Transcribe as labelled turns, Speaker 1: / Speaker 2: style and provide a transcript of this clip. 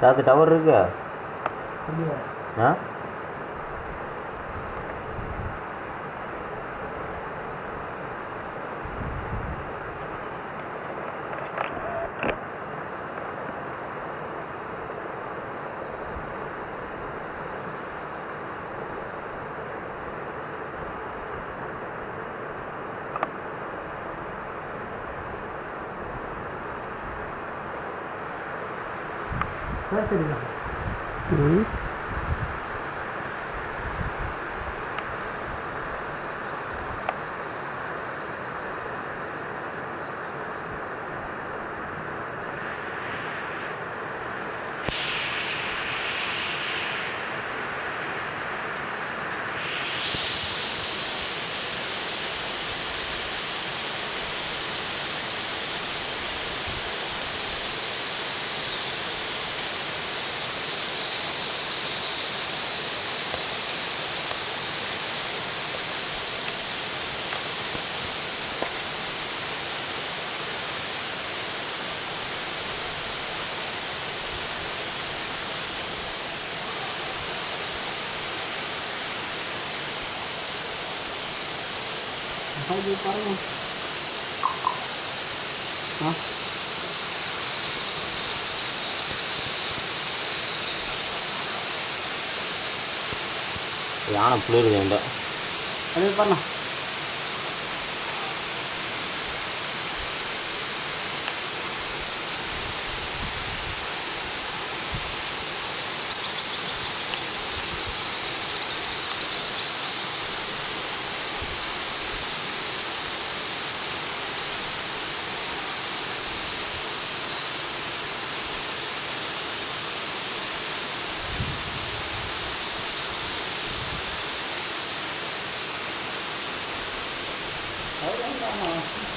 Speaker 1: சாத்து tower இருக்கா?
Speaker 2: இல்லையா.
Speaker 1: Vai,
Speaker 2: Celina.
Speaker 3: Uhum.
Speaker 2: அது பாருங்க ஆ
Speaker 1: யானை குளிர் வேண்டாம்
Speaker 2: அது பண்ணலாம் Oh.